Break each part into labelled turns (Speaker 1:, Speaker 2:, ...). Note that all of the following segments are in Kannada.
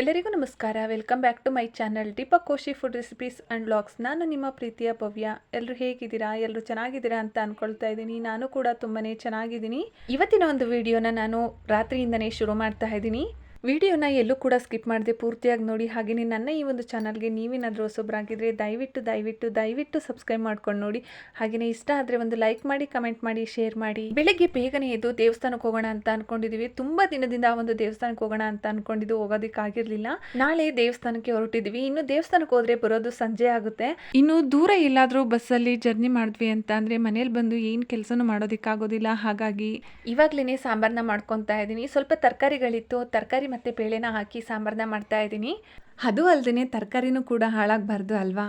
Speaker 1: ಎಲ್ಲರಿಗೂ ನಮಸ್ಕಾರ. Welcome back to my channel Deepak Koshi food recipes and vlogs ನಾನು ನಿಮ್ಮ ಪ್ರೀತಿಯ ಭವ್ಯ. ಎಲ್ಲರೂ ಹೇಗಿದ್ದೀರಾ? ಎಲ್ಲರೂ ಚೆನ್ನಾಗಿದ್ದೀರಾ ಅಂತ ಅಂದ್ಕೊಳ್ತಾ ಇದ್ದೀನಿ. ನಾನು ಕೂಡ ತುಂಬಾ ಚೆನ್ನಾಗಿದ್ದೀನಿ. ಇವತ್ತಿನ ಒಂದು ವಿಡಿಯೋನ ನಾನು ರಾತ್ರಿಯಿಂದನೇ ಶುರು ಮಾಡ್ತಾ ಇದ್ದೀನಿ. ವಿಡಿಯೋನ ಎಲ್ಲೂ ಕೂಡ ಸ್ಕಿಪ್ ಮಾಡದೆ ಪೂರ್ತಿಯಾಗಿ ನೋಡಿ. ಹಾಗೆಯೇ ನನ್ನ ಈ ಒಂದು ಚಾನಲ್ಗೆ ನೀವೇನಾದರೂ ಹೊಸೊಬ್ಬರಾಗಿದ್ದರೆ ದಯವಿಟ್ಟು ದಯವಿಟ್ಟು ದಯವಿಟ್ಟು ಸಬ್ಸ್ಕ್ರೈಬ್ ಮಾಡ್ಕೊಂಡು ನೋಡಿ. ಹಾಗೆಯೇ ಇಷ್ಟ ಆದರೆ ಒಂದು ಲೈಕ್ ಮಾಡಿ ಕಮೆಂಟ್ ಮಾಡಿ ಶೇರ್ ಮಾಡಿ. ಬೆಳಗ್ಗೆ ಬೇಗನೆ ಎದ್ದು ದೇವಸ್ಥಾನಕ್ಕೆ ಹೋಗೋಣ ಅಂತ ಅನ್ಕೊಂಡಿದೀವಿ. ತುಂಬಾ ದಿನದಿಂದ ಆ ಒಂದು ದೇವಸ್ಥಾನಕ್ಕೆ ಹೋಗೋಣ ಅಂತ ಅನ್ಕೊಂಡಿದ್ದು ಹೋಗೋದಕ್ಕಾಗಿರಲಿಲ್ಲ ನಾಳೆ ದೇವಸ್ಥಾನಕ್ಕೆ ಹೊರಟಿದ್ವಿ. ಇನ್ನು ದೇವಸ್ಥಾನಕ್ಕೆ ಹೋದರೆ ಬರೋದು ಸಂಜೆ ಆಗುತ್ತೆ. ಇನ್ನು ದೂರ ಎಲ್ಲಾದರೂ ಬಸ್ಸಲ್ಲಿ ಜರ್ನಿ ಮಾಡಿದ್ವಿ ಅಂತ ಅಂದರೆ ಮನೇಲಿ ಬಂದು ಏನು ಕೆಲಸನೂ ಮಾಡೋದಕ್ಕಾಗೋದಿಲ್ಲ. ಹಾಗಾಗಿ ಇವಾಗಲೇ ಸಾಂಬಾರನ್ನ ಮಾಡ್ಕೊತಾ ಇದ್ದೀನಿ. ಸ್ವಲ್ಪ ತರಕಾರಿಗಳಿತ್ತು. ತರಕಾರಿ ಮತ್ತು ಬೇಳೆನ ಹಾಕಿ ಸಾಂಬಾರನ್ನ ಮಾಡ್ತಾ ಇದ್ದೀನಿ ಅದು ಅಲ್ಲದೇ ತರಕಾರಿನೂ ಕೂಡ ಹಾಳಾಗಬಾರ್ದು ಅಲ್ವಾ?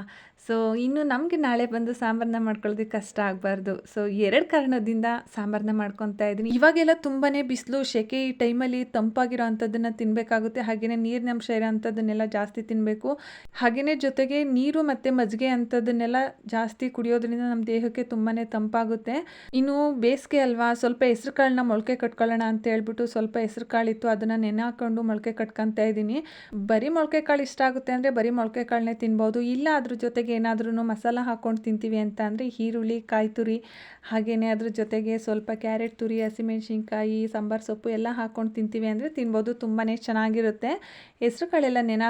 Speaker 1: ಸೊ ಇನ್ನು ನಮಗೆ ನಾಳೆ ಬಂದು ಸಾಂಬಾರನ್ನ ಮಾಡ್ಕೊಳ್ಳೋದಕ್ಕೆ ಕಷ್ಟ ಆಗಬಾರ್ದು. ಸೊ ಎರಡು ಕಾರಣದಿಂದ ಸಾಂಬಾರನ್ನ ಮಾಡ್ಕೊತಾ ಇದ್ದೀನಿ. ಇವಾಗೆಲ್ಲ ತುಂಬಾ ಬಿಸಿಲು ಸೆಕೆ ಈ ಟೈಮಲ್ಲಿ ತಂಪಾಗಿರೋ ಅಂಥದ್ದನ್ನು ತಿನ್ನಬೇಕಾಗುತ್ತೆ ಹಾಗೆಯೇ ನೀರಿನ ಅಂಶ ಇರೋ ಅಂಥದ್ದನ್ನೆಲ್ಲ ಜಾಸ್ತಿ ತಿನ್ನಬೇಕು ಹಾಗೆಯೇ ಜೊತೆಗೆ ನೀರು ಮತ್ತು ಮಜ್ಜಿಗೆ ಅಂಥದ್ದನ್ನೆಲ್ಲ ಜಾಸ್ತಿ ಕುಡಿಯೋದ್ರಿಂದ ನಮ್ಮ ದೇಹಕ್ಕೆ ತುಂಬಾ ತಂಪಾಗುತ್ತೆ. ಇನ್ನು ಬೇಸಿಗೆ ಅಲ್ವಾ, ಸ್ವಲ್ಪ ಹೆಸ್ರು ಕಾಳನ್ನ ಮೊಳಕೆ ಕಟ್ಕೊಳ್ಳೋಣ ಅಂತ ಹೇಳ್ಬಿಟ್ಟು ಸ್ವಲ್ಪ ಹೆಸ್ರು ಕಾಳಿತ್ತು, ಅದನ್ನು ನೆನೆ ಹಾಕೊಂಡು ಮೊಳಕೆ ಕಟ್ಕೊತಾ ಇದ್ದೀನಿ. ಬರೀ ಮೊಳಕೆ ಇಷ್ಟ ಆಗುತ್ತೆ ಅಂದರೆ ಬರೀ ಮೊಳಕೆ ಕಾಳನ್ನೇ ತಿನ್ಬೋದು. ಇಲ್ಲ ಅದ್ರ ಜೊತೆಗೆ ಏನಾದ್ರೂ ಮಸಾಲ ಹಾಕ್ಕೊಂಡು ತಿಂತೀವಿ ಅಂತ ಅಂದರೆ ಈರುಳ್ಳಿ ಕಾಯಿ ತುರಿ ಹಾಗೆಯೇ ಅದ್ರ ಜೊತೆಗೆ ಸ್ವಲ್ಪ ಕ್ಯಾರೆಟ್, ತುರಿ, ಹಸಿಮೆಣ್ಸಿನ್ಕಾಯಿ, ಸಾಂಬಾರು ಸೊಪ್ಪು ಎಲ್ಲ ಹಾಕ್ಕೊಂಡು ತಿಂತೀವಿ ಅಂದರೆ ತಿನ್ಬೋದು. ತುಂಬಾ ಚೆನ್ನಾಗಿರುತ್ತೆ. ಹೆಸ್ರು ಕಾಳೆಲ್ಲ ನೆನೆ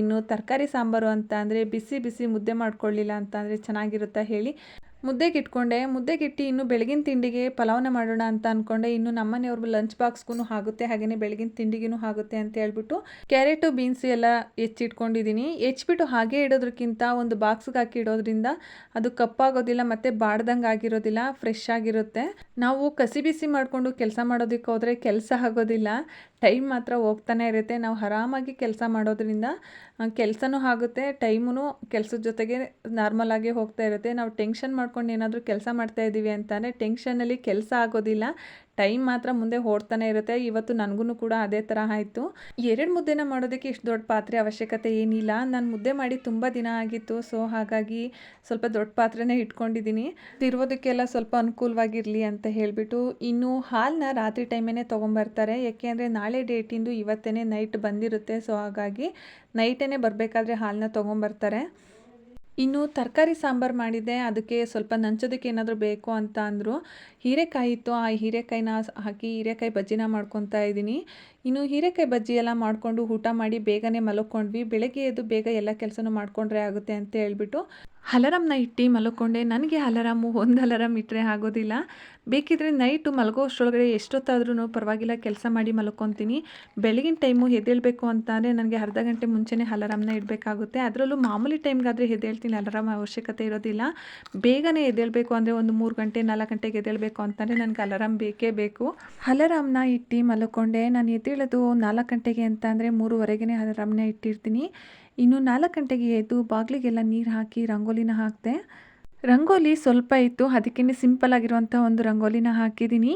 Speaker 1: ಇನ್ನು ತರಕಾರಿ ಸಾಂಬಾರು ಅಂತ ಅಂದರೆ ಬಿಸಿ ಬಿಸಿ ಮುದ್ದೆ ಮಾಡ್ಕೊಳ್ಳಿಲ್ಲ ಅಂತ ಅಂದರೆ ಚೆನ್ನಾಗಿರುತ್ತಾ ಹೇಳಿ. ಮುದ್ದೆಗೆ ಇಟ್ಕೊಂಡೆ ಮುದ್ದೆಗೆ ಇಟ್ಟು ಇನ್ನು ಬೆಳಗಿನ ತಿಂಡಿಗೆ ಪಲಾವ್ನ ಮಾಡೋಣ ಅಂತ ಅಂದ್ಕೊಂಡೆ ಇನ್ನು ನಮ್ಮನೆಯವ್ರ ಲಂಚ್ ಬಾಕ್ಸ್ಗೂ ಆಗುತ್ತೆ ಹಾಗೆಯೇ ಬೆಳಗಿನ ತಿಂಡಿಗೂ ಆಗುತ್ತೆ ಅಂತ ಹೇಳ್ಬಿಟ್ಟು ಕ್ಯಾರೆಟು ಬೀನ್ಸ್ ಎಲ್ಲ ಹೆಚ್ಚಿಟ್ಕೊಂಡಿದ್ದೀನಿ ಹೆಚ್ಚಿಬಿಟ್ಟು ಹಾಗೆ ಇಡೋದಕ್ಕಿಂತ ಒಂದು ಬಾಕ್ಸ್ಗೆ ಹಾಕಿ ಇಡೋದ್ರಿಂದ ಅದು ಕಪ್ಪಾಗೋದಿಲ್ಲ, ಮತ್ತು ಬಾಡ್ದಂಗೆ ಆಗಿರೋದಿಲ್ಲ ಫ್ರೆಶ್ ಆಗಿರುತ್ತೆ. ನಾವು ಕಸಿ ಬಿಸಿ ಮಾಡಿಕೊಂಡು ಕೆಲಸ ಮಾಡೋದಕ್ಕೆ ಹೋದರೆ ಕೆಲಸ ಆಗೋದಿಲ್ಲ. ಟೈಮ್ ಮಾತ್ರ ಹೋಗ್ತಾನೆ ಇರುತ್ತೆ. ನಾವು ಆರಾಮಾಗಿ ಕೆಲಸ ಮಾಡೋದ್ರಿಂದ ಕೆಲಸನೂ ಆಗುತ್ತೆ ಟೈಮೂ ಕೆಲಸದ ಜೊತೆಗೆ ನಾರ್ಮಲ್ ಆಗಿ ಹೋಗ್ತಾ ಇರುತ್ತೆ. ನಾವು ಟೆನ್ಷನ್ ಮಾಡ್ಕೊಂಡು ಏನಾದರೂ ಕೆಲಸ ಮಾಡ್ತಾ ಇದ್ದೀವಿ ಅಂತಂದರೆ ಟೆನ್ಷನಲ್ಲಿ ಕೆಲಸ ಆಗೋದಿಲ್ಲ. ಟೈಮ್ ಮಾತ್ರ ಮುಂದೆ ಓಡ್ತಾನೆ ಇರುತ್ತೆ. ಇವತ್ತು ನನಗೂ ಕೂಡ ಅದೇ ಥರ ಆಯಿತು. ಎರಡು ಮುದ್ದೆನ ಮಾಡೋದಕ್ಕೆ ಇಷ್ಟು ದೊಡ್ಡ ಪಾತ್ರೆ ಅವಶ್ಯಕತೆ ಏನಿಲ್ಲ. ನಾನು ಮುದ್ದೆ ಮಾಡಿ ತುಂಬ ದಿನ ಆಗಿತ್ತು. ಸೊ, ಹಾಗಾಗಿ ಸ್ವಲ್ಪ ದೊಡ್ಡ ಪಾತ್ರೆನೇ ಇಟ್ಕೊಂಡಿದ್ದೀನಿ ತಿರುವುದಕ್ಕೆಲ್ಲ ಸ್ವಲ್ಪ ಅನುಕೂಲವಾಗಿರಲಿ ಅಂತ ಹೇಳಿಬಿಟ್ಟು ಇನ್ನು ಹಾಲನ್ನ ರಾತ್ರಿ ಟೈಮೇನೆ ತೊಗೊಂಬರ್ತಾರೆ. ಯಾಕೆ ಅಂದರೆ ನಾಳೆ ಡೇಟಿಂದು ಇವತ್ತೇ ನೈಟ್ ಬಂದಿರುತ್ತೆ. ಸೊ, ಹಾಗಾಗಿ ನೈಟೇ ಬರಬೇಕಾದ್ರೆ ಹಾಲನ್ನ ತೊಗೊಂಬರ್ತಾರೆ. ಇನ್ನು ತರಕಾರಿ ಸಾಂಬಾರು ಮಾಡಿದ್ದೆ, ಅದಕ್ಕೆ ಸ್ವಲ್ಪ ನಂಚೋದಕ್ಕೆ ಏನಾದರೂ ಬೇಕು ಅಂತ ಅಂದರು. ಹೀರೆಕಾಯಿ ಇತ್ತು, ಆ ಹೀರೆಕಾಯಿನ ಹಾಕಿ ಹೀರೆಕಾಯಿ ಬಜ್ಜಿನ ಮಾಡ್ಕೊತಾ ಇದ್ದೀನಿ. ಇನ್ನು ಹೀರೆಕಾಯಿ ಬಜ್ಜಿ ಎಲ್ಲ ಮಾಡಿಕೊಂಡು ಊಟ ಮಾಡಿ ಬೇಗನೆ ಮಲಕ್ಕೊಂಡ್ವಿ ಬೆಳಗ್ಗೆ ಎದ್ದು ಬೇಗ ಎಲ್ಲ ಕೆಲಸನೂ ಮಾಡಿಕೊಂಡ್ರೆ ಆಗುತ್ತೆ ಅಂತ ಹೇಳ್ಬಿಟ್ಟು ಅಲಾರಾಮ್ನ ಇಟ್ಟು ಮಲ್ಕೊಂಡೆ. ನನಗೆ ಅಲಾರಾಮು ಒಂದು ಅಲಾರಾಮ್ ಇಟ್ಟರೆ ಆಗೋದಿಲ್ಲ. ಬೇಕಿದ್ರೆ ನೈಟು ಮಲಗೋ ಅಷ್ಟರೊಳಗಡೆ ಎಷ್ಟೊತ್ತಾದ್ರೂ ಪರವಾಗಿಲ್ಲ, ಕೆಲಸ ಮಾಡಿ ಮಲ್ಕೊತೀನಿ. ಬೆಳಗಿನ ಟೈಮು ಎದ್ದೇಳಬೇಕು ಅಂತಂದರೆ ನನಗೆ ಅರ್ಧ ಗಂಟೆ ಮುಂಚೆನೇ ಹಲರಾಮ್ನ ಇಡಬೇಕಾಗುತ್ತೆ. ಅದರಲ್ಲೂ ಮಾಮೂಲಿ ಟೈಮ್ಗಾದರೆ ಎದ್ದೇಳ್ತೀನಿ ಅಲರಾಮ್ ಅವಶ್ಯಕತೆ ಇರೋದಿಲ್ಲ. ಬೇಗನೆ ಎದ್ದೇಳಬೇಕು ಅಂದರೆ ಒಂದು ಮೂರು ಗಂಟೆ, ನಾಲ್ಕು ಗಂಟೆಗೆ ಎದ್ದೇಳಬೇಕು ಅಂತಂದರೆ ನನಗೆ ಅಲರಾಮ್ ಬೇಕೇ ಬೇಕು. ಹಲರಾಮ್ನ ಇಟ್ಟು ಮಲ್ಕೊಂಡೆ. ನಾನು ಎದ್ದೇಳೋದು ನಾಲ್ಕು ಗಂಟೆಗೆ ಅಂತ ಅಂದರೆ ಮೂರುವರೆಗೆ ಹಲರಾಮ್ನ ಇಟ್ಟಿರ್ತೀನಿ. ಇನ್ನು ನಾಲ್ಕು ಗಂಟೆಗೆ ಎದ್ದು ಬಾಗಿಲಿಗೆಲ್ಲ ನೀರು ಹಾಕಿ ರಂಗೋಲಿನ ಹಾಕಿದೆ. ರಂಗೋಲಿ ಸ್ವಲ್ಪ ಇತ್ತು ಅದಕ್ಕೇ ಸಿಂಪಲ್ ಆಗಿರುವಂಥ ಒಂದು ರಂಗೋಲಿನ ಹಾಕಿದ್ದೀನಿ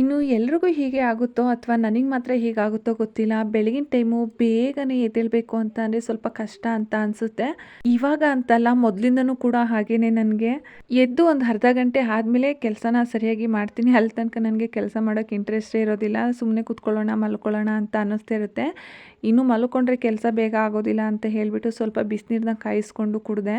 Speaker 1: ಇನ್ನು ಎಲ್ರಿಗೂ ಹೀಗೆ ಆಗುತ್ತೋ ಅಥವಾ ನನಗೆ ಮಾತ್ರ ಹೀಗಾಗುತ್ತೋ ಗೊತ್ತಿಲ್ಲ. ಬೆಳಗಿನ ಟೈಮು ಬೇಗನೆ ಎದ್ದೇಳಬೇಕು ಅಂತ ಅಂದರೆ ಸ್ವಲ್ಪ ಕಷ್ಟ ಅಂತ ಅನಿಸುತ್ತೆ. ಇವಾಗ ಅಂತಲ್ಲ, ಮೊದಲಿಂದನೂ ಕೂಡ ಹಾಗೇನೆ ನನಗೆ. ಎದ್ದು ಒಂದು ಅರ್ಧ ಗಂಟೆ ಆದಮೇಲೆ ಕೆಲಸನ ಸರಿಯಾಗಿ ಮಾಡ್ತೀನಿ. ಅಲ್ಲಿ ತನಕ ನನಗೆ ಕೆಲಸ ಮಾಡೋಕ್ಕೆ ಇಂಟ್ರೆಸ್ಟೇ ಇರೋದಿಲ್ಲ. ಸುಮ್ಮನೆ ಕೂತ್ಕೊಳ್ಳೋಣ, ಮಲ್ಕೊಳ್ಳೋಣ ಅಂತ ಅನ್ನಿಸ್ತಾ ಇರುತ್ತೆ ಇನ್ನು ಮಲ್ಕೊಂಡ್ರೆ ಕೆಲಸ ಬೇಗ ಆಗೋದಿಲ್ಲ ಅಂತ ಹೇಳಿಬಿಟ್ಟು ಸ್ವಲ್ಪ ಬಿಸಿನೀರನ್ನ ಕಾಯಿಸ್ಕೊಂಡು ಕುಡಿದೆ.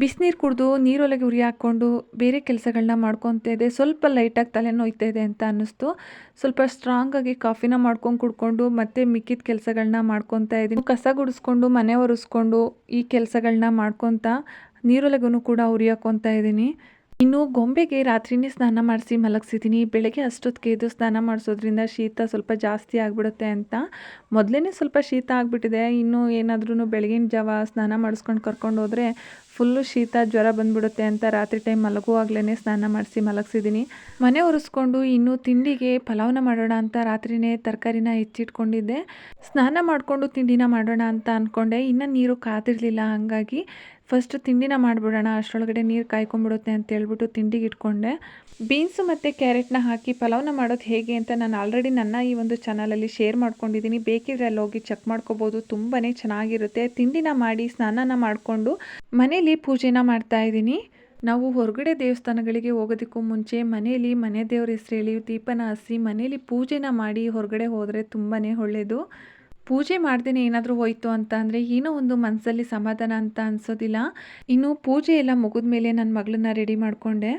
Speaker 1: ಬಿಸಿನೀರು ಕುಡಿದು ನೀರೊಳಗೆ ಉರಿ ಹಾಕ್ಕೊಂಡು ಬೇರೆ ಕೆಲಸಗಳನ್ನ ಮಾಡ್ಕೊತಾ ಇದೆ ಸ್ವಲ್ಪ ಲೈಟಾಗಿ ತಲೆ ನೋಯ್ತಾ ಇದೆ ಅಂತ ಅನ್ನಿಸ್ತು. ಸ್ವಲ್ಪ ಸ್ಟ್ರಾಂಗಾಗಿ ಕಾಫಿನ ಮಾಡ್ಕೊಂಡು ಕುಡ್ಕೊಂಡು ಮತ್ತೆ ಮಿಕ್ಕಿದ ಕೆಲಸಗಳನ್ನ ಮಾಡ್ಕೊತಾ ಇದ್ದೀನಿ. ಕಸ ಗುಡಿಸ್ಕೊಂಡು, ಮನೆ ಒರೆಸ್ಕೊಂಡು ಈ ಕೆಲಸಗಳನ್ನ ಮಾಡ್ಕೊತಾ ನೀರೊಳಗೂ ಕೂಡ ಉರಿ ಹಾಕೊತಾ ಇದ್ದೀನಿ. ಇನ್ನು ಗೊಂಬೆಗೆ ರಾತ್ರಿನೇ ಸ್ನಾನ ಮಾಡಿಸಿ ಮಲಗಿಸಿದ್ದೀನಿ. ಬೆಳಗ್ಗೆ ಅಷ್ಟೊತ್ತಿಗೆ ಎದ್ದು ಸ್ನಾನ ಮಾಡಿಸೋದ್ರಿಂದ ಶೀತ ಸ್ವಲ್ಪ ಜಾಸ್ತಿ ಆಗಿಬಿಡುತ್ತೆ ಅಂತ. ಮೊದಲೇ ಸ್ವಲ್ಪ ಶೀತ ಆಗಿಬಿಟ್ಟಿದೆ. ಇನ್ನು ಏನಾದ್ರೂ ಬೆಳಗಿನ ಜಾವ ಸ್ನಾನ ಮಾಡಿಸ್ಕೊಂಡು ಕರ್ಕೊಂಡು ಹೋದರೆ ಫುಲ್ಲು ಶೀತ, ಜ್ವರ ಬಂದ್ಬಿಡುತ್ತೆ ಅಂತ ರಾತ್ರಿ ಟೈಮ್ ಮಲಗುವಾಗ್ಲೇ ಸ್ನಾನ ಮಾಡಿಸಿ ಮಲಗಿಸಿದ್ದೀನಿ ಮನೆ ಒರೆಸ್ಕೊಂಡು ಇನ್ನು ತಿಂಡಿಗೆ ಪಲಾವ್ನ ಮಾಡೋಣ ಅಂತ ರಾತ್ರಿನೇ ತರಕಾರಿನ ಹೆಚ್ಚಿಟ್ಕೊಂಡಿದ್ದೆ. ಸ್ನಾನ ಮಾಡಿಕೊಂಡು ತಿಂಡಿನ ಮಾಡೋಣ ಅಂತ ಅಂದ್ಕೊಂಡೆ ಇನ್ನು ನೀರು ಕಾದಿರಲಿಲ್ಲ, ಹಾಗಾಗಿ ಫಸ್ಟ್ ತಿಂಡಿನ ಮಾಡಿಬಿಡೋಣ, ಅಷ್ಟರೊಳಗಡೆ ನೀರು ಕಾಯ್ಕೊಂಡ್ಬಿಡುತ್ತೆ ಅಂತ ಹೇಳ್ಬಿಟ್ಟು ತಿಂಡಿಗೆ ಇಟ್ಕೊಂಡೆ. ಬೀನ್ಸು ಮತ್ತು ಕ್ಯಾರೆಟ್ನ ಹಾಕಿ ಪಲಾವ್ನ ಮಾಡೋದು ಹೇಗೆ ಅಂತ ನಾನು ಆಲ್ರೆಡಿ ನನ್ನ ಈ ಒಂದು ಚಾನಲಲ್ಲಿ ಶೇರ್ ಮಾಡ್ಕೊಂಡಿದ್ದೀನಿ ಬೇಕಿದ್ರೆ ಅಲ್ಲಿ ಹೋಗಿ ಚೆಕ್ ಮಾಡ್ಕೋಬೋದು. ತುಂಬಾ ಚೆನ್ನಾಗಿರುತ್ತೆ. ತಿಂಡಿನ ಮಾಡಿ ಸ್ನಾನನ ಮಾಡಿಕೊಂಡು ಮನೇಲಿ ಪೂಜೆನ ಮಾಡ್ತಾ ಇದ್ದೀನಿ. ನಾವು ಹೊರಗಡೆ ದೇವಸ್ಥಾನಗಳಿಗೆ ಹೋಗೋದಕ್ಕೂ ಮುಂಚೆ ಮನೇಲಿ ಮನೆ ದೇವ್ರ ಹೆಸ್ರು ಹೇಳಿ ದೀಪನ ಹಸಿ ಮನೇಲಿ ಪೂಜೆನ ಮಾಡಿ ಹೊರಗಡೆ ಹೋದರೆ ತುಂಬಾ ಒಳ್ಳೆಯದು ಪೂಜೆ ಮಾಡ್ದೇ ಏನಾದರೂ ಹೋಯಿತು ಅಂತ ಅಂದರೆ ಏನೋ ಒಂದು ಮನಸ್ಸಲ್ಲಿ ಸಮಾಧಾನ ಅಂತ ಅನಿಸೋದಿಲ್ಲ. ಇನ್ನು ಪೂಜೆ ಎಲ್ಲ ಮುಗಿದ ಮೇಲೆ ನನ್ನ ಮಗಳನ್ನ ರೆಡಿ ಮಾಡಿಕೊಂಡೆ.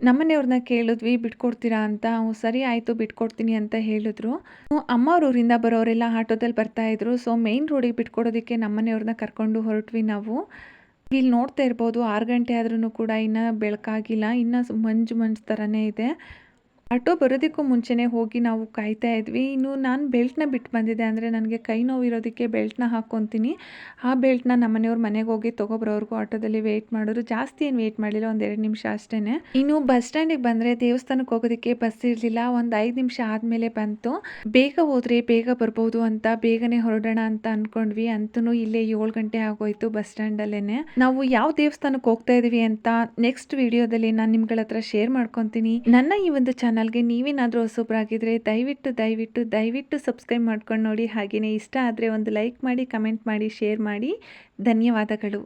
Speaker 1: ನಮ್ಮನೆಯವ್ರನ್ನ ಕೇಳಿದ್ವಿ, ಬಿಟ್ಕೊಡ್ತೀರಾ ಅಂತ. ಸರಿ ಆಯಿತು, ಬಿಟ್ಕೊಡ್ತೀನಿ ಅಂತ ಹೇಳಿದ್ರು. ಹ್ಞೂ ಅಮ್ಮ ಊರಿಂದ ಬರೋರೆಲ್ಲ ಆಟೋದಲ್ಲಿ ಬರ್ತಾಯಿದ್ರು ಸೊ ಮೇಯ್ನ್ ರೋಡಿಗೆ ಬಿಟ್ಕೊಡೋದಕ್ಕೆ ನಮ್ಮನೆಯವ್ರನ್ನ ಕರ್ಕೊಂಡು ಹೊರಟ್ವಿ ನಾವು. ಇಲ್ಲಿ ನೋಡ್ತಾ ಇರ್ಬೋದು ಆರು ಗಂಟೆ ಆದ್ರೂ ಕೂಡ ಇನ್ನೂ ಬೆಳಕಾಗಿಲ್ಲ. ಇನ್ನೂ ಮಂಜು ಮಂಜು ಥರನೇ ಇದೆ. ಆಟೋ ಬರೋದಕ್ಕೂ ಮುಂಚೆನೇ ಹೋಗಿ ನಾವು ಕಾಯ್ತಾ ಇದ್ವಿ. ಇನ್ನು ನಾನು ಬೆಲ್ಟ್ನ ಬಿಟ್ಟು ಬಂದಿದ್ದೆ ಅಂದರೆ ನನಗೆ ಕೈ ನೋವಿರೋದಕ್ಕೆ ಬೆಲ್ಟ್ನ ಹಾಕ್ಕೊತೀನಿ ಆ ಬೆಲ್ಟ್ನ ನಮ್ಮನೆಯವ್ರ ಮನೆಗೆ ಹೋಗಿ ತೊಗೊಬರೋವರೆಗೂ ಆಟೋದಲ್ಲಿ ವೆಯ್ಟ್ ಮಾಡಿದ್ರು ಜಾಸ್ತಿ ಏನು ವೆಯ್ಟ್ ಮಾಡಲಿಲ್ಲ, ಒಂದು ಎರಡು ನಿಮಿಷ ಅಷ್ಟೇ ಇನ್ನು ಬಸ್ ಸ್ಟ್ಯಾಂಡಿಗೆ ಬಂದರೆ ದೇವಸ್ಥಾನಕ್ಕೆ ಹೋಗೋದಕ್ಕೆ ಬಸ್ ಇರಲಿಲ್ಲ. ಒಂದು ಐದು ನಿಮಿಷ ಆದಮೇಲೆ ಬಂತು. ಬೇಗ ಹೋದರೆ, ಬೇಗ ಬರ್ಬೋದು ಅಂತ ಬೇಗನೆ ಹೊರಡೋಣ ಅಂತ ಅಂದ್ಕೊಂಡ್ವಿ ಅಂತೂ ಇಲ್ಲೇ ಏಳು ಗಂಟೆ ಆಗೋಯ್ತು ಬಸ್ ಸ್ಟ್ಯಾಂಡಲ್ಲೇ ನಾವು ಯಾವ ದೇವಸ್ಥಾನಕ್ಕೆ ಹೋಗ್ತಾ ಇದೀವಿ ಅಂತ ನೆಕ್ಸ್ಟ್ ವಿಡಿಯೋದಲ್ಲಿ ನಾನು ನಿಮ್ಗಳ ಹತ್ರ ಶೇರ್ ಮಾಡ್ಕೊತೀನಿ. ನನ್ನ ಈ ಒಂದು ಚಾನಲ್ಗೆ ನೀವೇನಾದರೂ ಹೊಸೊಬ್ಬರಾಗಿದ್ದರೆ ದಯವಿಟ್ಟು ದಯವಿಟ್ಟು ದಯವಿಟ್ಟು ಸಬ್ಸ್ಕ್ರೈಬ್ ಮಾಡ್ಕೊಂಡು ನೋಡಿ. ಹಾಗೆಯೇ ಇಷ್ಟ ಆದರೆ ಒಂದು ಲೈಕ್ ಮಾಡಿ, ಕಮೆಂಟ್ ಮಾಡಿ, ಶೇರ್ ಮಾಡಿ. ಧನ್ಯವಾದಗಳು.